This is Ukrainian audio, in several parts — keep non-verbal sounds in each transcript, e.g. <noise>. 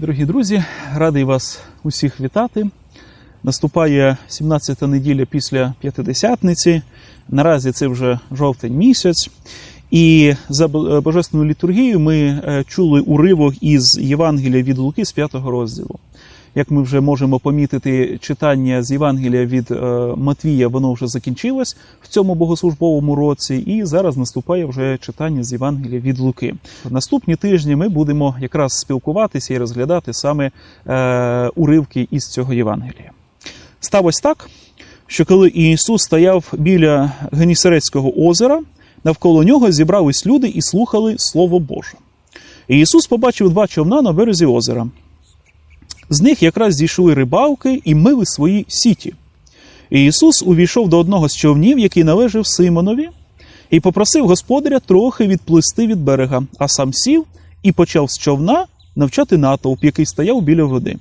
Дорогі друзі, радий вас усіх вітати. Наступає 17-та неділя після П'ятидесятниці. Наразі це вже жовтень місяць. І за божественну божественною літургією ми е, чули уривок із Євангелія від Луки з 5 розділу. Як ми вже можемо помітити, читання з Євангелія від е, Матвія, воно вже закінчилось в цьому богослужбовому році, і зараз наступає вже читання з Євангелія від Луки. В наступні тижні ми будемо якраз спілкуватися і розглядати саме е, уривки із цього Євангелія. Сталося так, що коли Ісус стояв біля Генісарецького озера, навколо нього зібрались люди і слухали Слово Боже. І Ісус побачив два човна на березі озера. З них якраз зійшли рибалки і мили свої сіті. І Ісус увійшов до одного з човнів, який належав Симонові, і попросив господаря трохи відплисти від берега, а сам сів і почав з човна навчати натовп, який стояв біля води.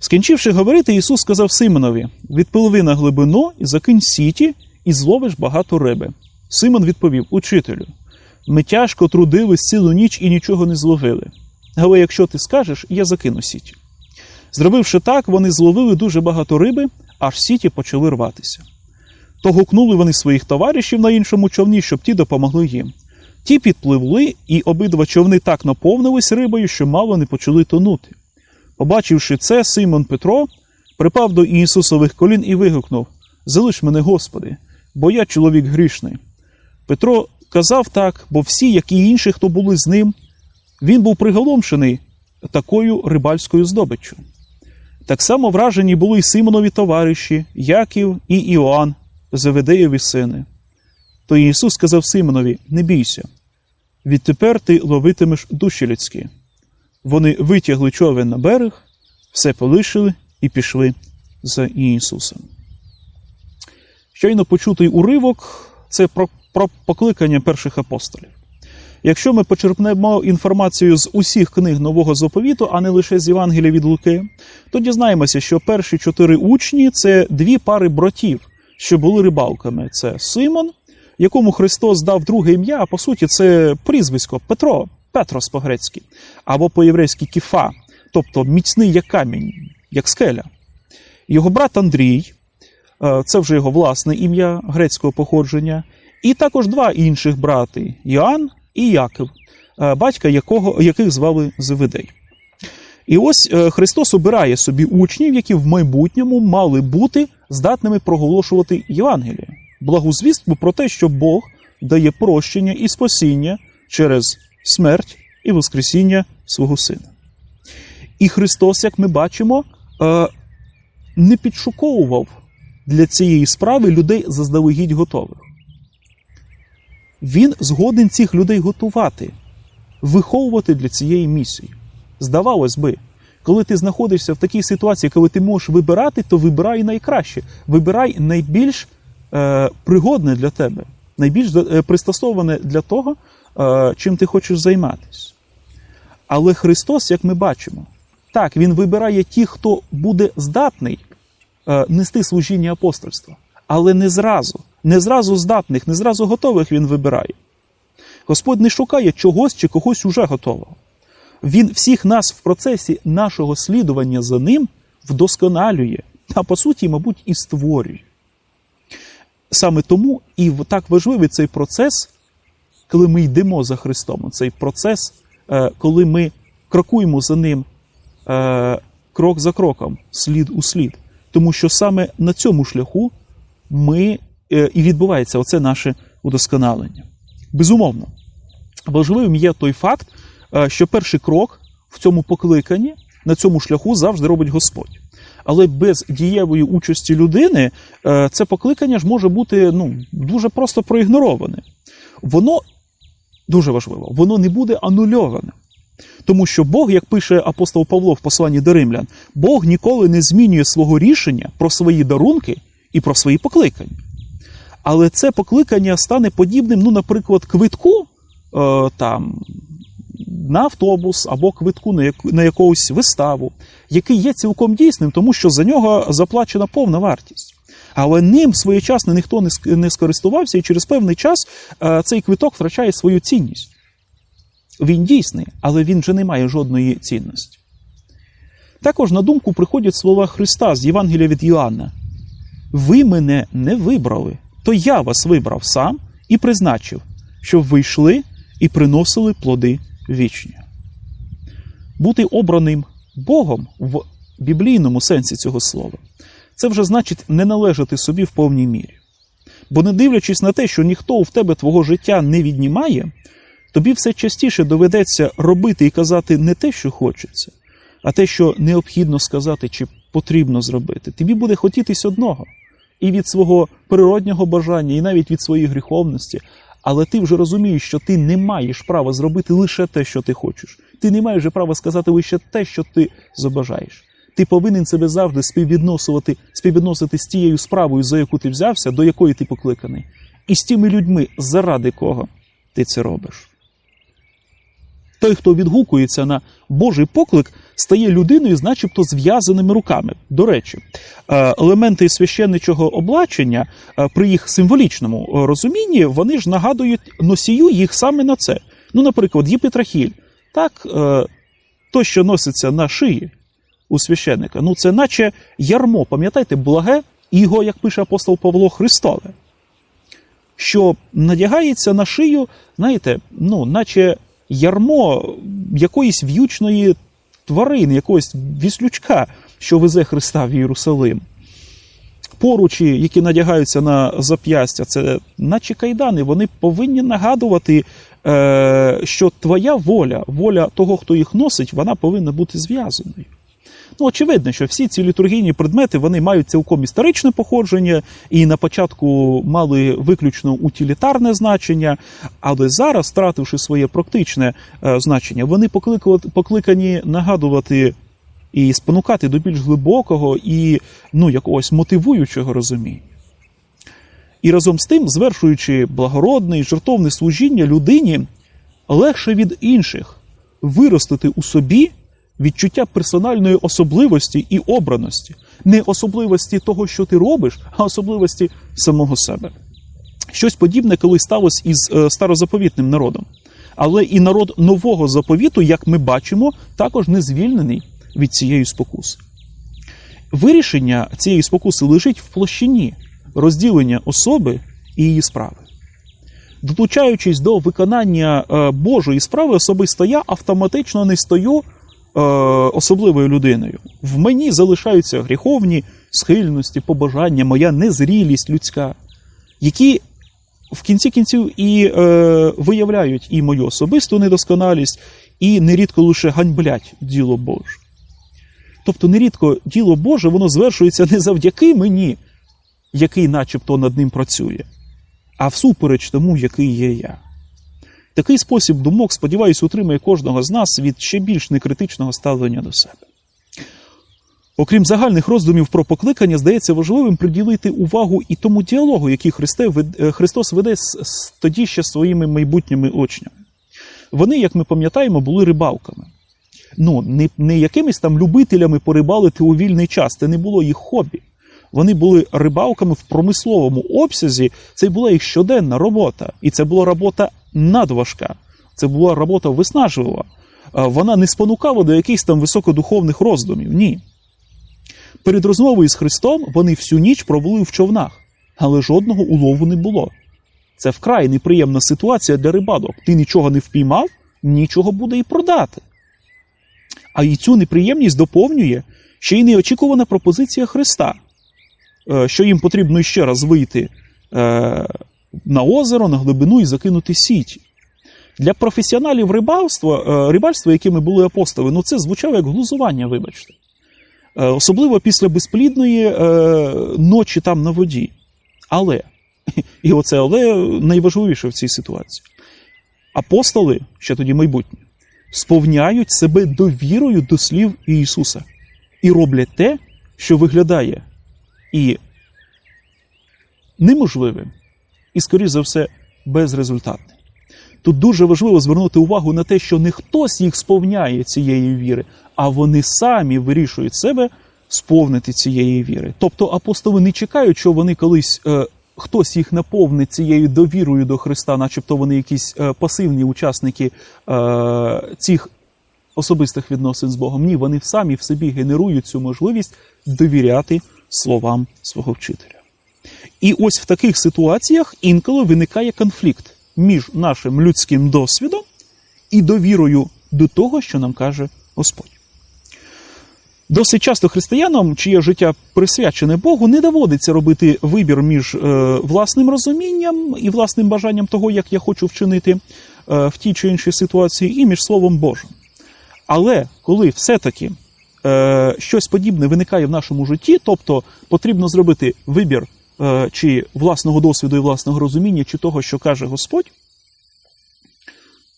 Скінчивши говорити, Ісус сказав Симонові: Відпливи на глибину і закинь сіті, і зловиш багато риби. Симон відповів: Учителю, ми тяжко трудились цілу ніч і нічого не зловили. Але якщо ти скажеш, я закину сіті. Зробивши так, вони зловили дуже багато риби, аж сіті почали рватися. То гукнули вони своїх товаришів на іншому човні, щоб ті допомогли їм. Ті підпливли, і обидва човни так наповнились рибою, що мало не почали тонути. Побачивши це, Симон Петро припав до Ісусових колін і вигукнув: Залиш мене, Господи, бо я чоловік грішний. Петро казав так, бо всі, як і інші, хто були з ним, він був приголомшений такою рибальською здобиччю. Так само вражені були й Симонові товариші, Яків і Іоанн, Заведеєві сини. То Ісус сказав Симонові: Не бійся, відтепер ти ловитимеш душі людські. Вони витягли човен на берег, все полишили і пішли за Ісусом. Щойно почутий уривок це про, про покликання перших апостолів. Якщо ми почерпнемо інформацію з усіх книг нового заповіту, а не лише з Євангелія від Луки, то дізнаємося, що перші чотири учні це дві пари братів, що були рибалками. Це Симон, якому Христос дав друге ім'я, а по суті, це прізвисько Петро, Петрос по-грецьки, або по-єврейськи Кіфа, тобто міцний як камінь, як скеля. Його брат Андрій, е, це вже його власне ім'я грецького походження, і також два інших брати Іоанн і Яків, е, батька якого, яких звали Зеведей. І ось е, Христос обирає собі учнів, які в майбутньому мали бути здатними проголошувати Євангеліє, благу звістку про те, що Бог дає прощення і спасіння через смерть і Воскресіння свого Сина. І Христос, як ми бачимо, е, не підшуковував для цієї справи людей заздалегідь готових. Він згоден цих людей готувати, виховувати для цієї місії. Здавалось би, коли ти знаходишся в такій ситуації, коли ти можеш вибирати, то вибирай найкраще. Вибирай найбільш е, пригодне для тебе, найбільш е, пристосоване для того, е, чим ти хочеш займатися. Але Христос, як ми бачимо, так, Він вибирає ті, хто буде здатний е, нести служіння апостольства, але не зразу, не зразу здатних, не зразу готових Він вибирає. Господь не шукає чогось чи когось уже готового. Він всіх нас в процесі нашого слідування за ним вдосконалює, а по суті, мабуть, і створює. Саме тому і так важливий цей процес, коли ми йдемо за Христом, цей процес, е, коли ми крокуємо за ним е, крок за кроком, слід у слід. Тому що саме на цьому шляху ми і відбувається оце наше удосконалення. Безумовно, важливим є той факт, е, що перший крок в цьому покликанні на цьому шляху завжди робить Господь. Але без дієвої участі людини е, це покликання ж може бути ну, дуже просто проігнороване. Воно дуже важливо, воно не буде анульоване. Тому що Бог, як пише апостол Павло в посланні до римлян, Бог ніколи не змінює свого рішення про свої дарунки і про свої покликання. Але це покликання стане подібним, ну, наприклад, квитку е, там, на автобус або квитку на, як, на якусь виставу, який є цілком дійсним, тому що за нього заплачена повна вартість. Але ним своєчасно ніхто не скористувався, і через певний час е, цей квиток втрачає свою цінність. Він дійсний, але він вже не має жодної цінності. Також на думку приходять слова Христа з Євангелія від Іоанна. Ви мене не вибрали, то я вас вибрав сам і призначив, щоб ви йшли і приносили плоди вічні. Бути обраним Богом в біблійному сенсі цього слова це вже значить не належати собі в повній мірі. Бо не дивлячись на те, що ніхто в тебе твого життя не віднімає, тобі все частіше доведеться робити і казати не те, що хочеться, а те, що необхідно сказати чи потрібно зробити. Тобі буде хотітись одного і від свого природнього бажання, і навіть від своєї гріховності. Але ти вже розумієш, що ти не маєш права зробити лише те, що ти хочеш. Ти не маєш права сказати лише те, що ти забажаєш. Ти повинен себе завжди співвідносити, співвідносити з тією справою, за яку ти взявся, до якої ти покликаний, і з тими людьми, заради кого ти це робиш. Той, хто відгукується на Божий поклик, стає людиною начебто зв'язаними руками. До речі, е, елементи священничого облачення е, при їх символічному е, розумінні вони ж нагадують носію їх саме на це. Ну, наприклад, єпитрахіль, так, то, що носиться на шиї у священника, ну це наче ярмо, пам'ятаєте, благе іго, як пише апостол Павло Христове, що надягається на шию, знаєте, ну, наче ярмо якоїсь в'ючної тварини, якогось віслючка, що везе Христа в Єрусалим. Поручі, які надягаються на зап'ястя, це наче кайдани, вони повинні нагадувати, е, що твоя воля, воля того, хто їх носить, вона повинна бути зв'язаною. Ну, очевидно, що всі ці літургійні предмети вони мають цілком історичне походження і на початку мали виключно утилітарне значення, але зараз, втративши своє практичне е, значення, вони покликані нагадувати і спонукати до більш глибокого і ну, якогось мотивуючого розуміння. І разом з тим, звершуючи благородне і жертовне служіння людині, легше від інших виростити у собі відчуття персональної особливості і обраності, не особливості того, що ти робиш, а особливості самого себе. Щось подібне колись сталося із е, старозаповітним народом. Але і народ нового заповіту, як ми бачимо, також не звільнений від цієї спокуси. Вирішення цієї спокуси лежить в площині розділення особи і її справи. Долучаючись до виконання е, Божої справи, особисто я автоматично не стою особливою людиною. В мені залишаються гріховні схильності, побажання, моя незрілість людська, які в кінці кінців і е, виявляють і мою особисту недосконалість, і нерідко лише ганьблять діло Боже. Тобто, нерідко діло Боже, воно звершується не завдяки мені, який начебто над ним працює, а всупереч тому, який є я. Такий спосіб думок, сподіваюся, утримує кожного з нас від ще більш некритичного ставлення до себе. Окрім загальних роздумів про покликання, здається важливим приділити увагу і тому діалогу, який е, Христос веде з тоді ще своїми майбутніми учнями. Вони, як ми пам'ятаємо, були рибалками. Ну, не, не якимись там любителями порибалити у вільний час, це не було їх хобі. Вони були рибалками в промисловому обсязі, це була їх щоденна робота. І це була робота надважка. Це була робота виснажлива. Вона не спонукала до якихось там високодуховних роздумів. Ні. Перед розмовою з Христом вони всю ніч провели в човнах, але жодного улову не було. Це вкрай неприємна ситуація для рибалок. Ти нічого не впіймав, нічого буде і продати. А і цю неприємність доповнює ще й неочікувана пропозиція Христа, е, що їм потрібно ще раз вийти е, на озеро, на глибину і закинути сіті. Для професіоналів рибальства, е, рибальства, якими були апостоли, ну це звучало як глузування, вибачте. Е, особливо після безплідної е, ночі там на воді. Але, <laughs> і оце але найважливіше в цій ситуації. Апостоли, ще тоді майбутні, сповняють себе довірою до слів Ісуса і роблять те, що виглядає і неможливим, і, скоріш за все, безрезультатне. Тут дуже важливо звернути увагу на те, що не хтось їх сповняє цієї віри, а вони самі вирішують себе сповнити цієї віри. Тобто апостоли не чекають, що вони колись е, хтось їх наповнить цією довірою до Христа, начебто вони якісь е, пасивні учасники е, цих особистих відносин з Богом. Ні, вони самі в собі генерують цю можливість довіряти словам свого вчителя. І ось в таких ситуаціях інколи виникає конфлікт між нашим людським досвідом і довірою до того, що нам каже Господь. Досить часто християнам, чиє життя присвячене Богу, не доводиться робити вибір між е, власним розумінням і власним бажанням того, як я хочу вчинити е, в тій чи іншій ситуації, і між Словом Божим. Але коли все-таки е, щось подібне виникає в нашому житті, тобто потрібно зробити вибір чи власного досвіду і власного розуміння, чи того, що каже Господь,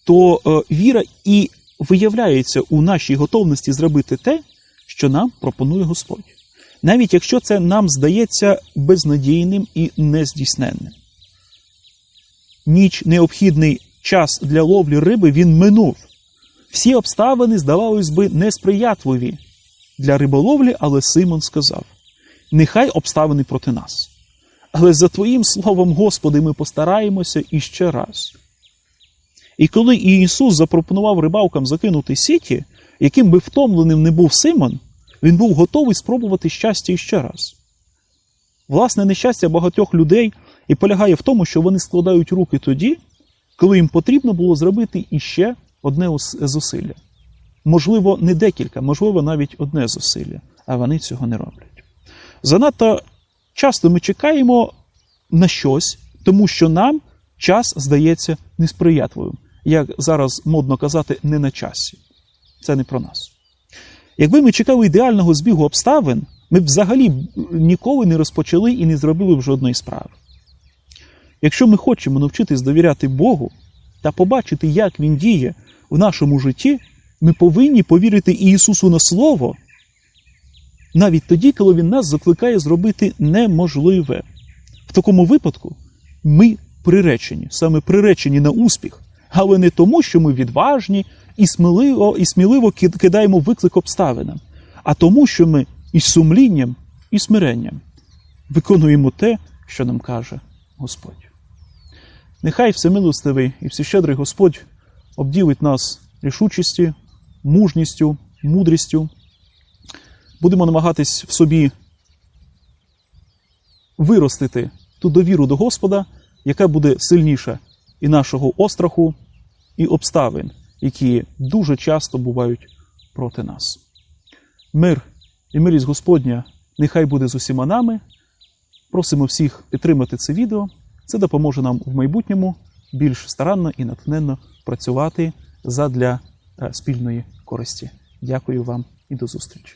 то е, віра і виявляється у нашій готовності зробити те, що нам пропонує Господь. Навіть якщо це нам здається безнадійним і нездійсненним. Ніч необхідний час для ловлі риби він минув. Всі обставини, здавалось би, несприятливі для риболовлі, але Симон сказав: Нехай обставини проти нас. Але за Твоїм словом, Господи, ми постараємося іще раз. І коли Ісус запропонував рибалкам закинути сіті, яким би втомленим не був Симон, він був готовий спробувати щастя іще раз. Власне, нещастя багатьох людей і полягає в тому, що вони складають руки тоді, коли їм потрібно було зробити іще одне зусилля. Можливо, не декілька, можливо, навіть одне зусилля, а вони цього не роблять. Занадто часто ми чекаємо на щось, тому що нам час здається несприятливим. Як зараз модно казати, не на часі. Це не про нас. Якби ми чекали ідеального збігу обставин, ми б взагалі ніколи не розпочали і не зробили б жодної справи. Якщо ми хочемо навчитись довіряти Богу та побачити, як Він діє в нашому житті, ми повинні повірити Ісусу на Слово, навіть тоді, коли Він нас закликає зробити неможливе. В такому випадку ми приречені, саме приречені на успіх, але не тому, що ми відважні і сміливо, і сміливо кидаємо виклик обставинам, а тому, що ми із сумлінням і смиренням виконуємо те, що нам каже Господь. Нехай всемилостивий і всещедрий Господь обділить нас рішучістю, мужністю, мудрістю. Будемо намагатись в собі виростити ту довіру до Господа, яка буде сильніша і нашого остраху, і обставин, які дуже часто бувають проти нас. Мир і милість Господня нехай буде з усіма нами. Просимо всіх підтримати це відео. Це допоможе нам в майбутньому більш старанно і натхненно працювати задля е, спільної користі. Дякую вам і до зустрічі.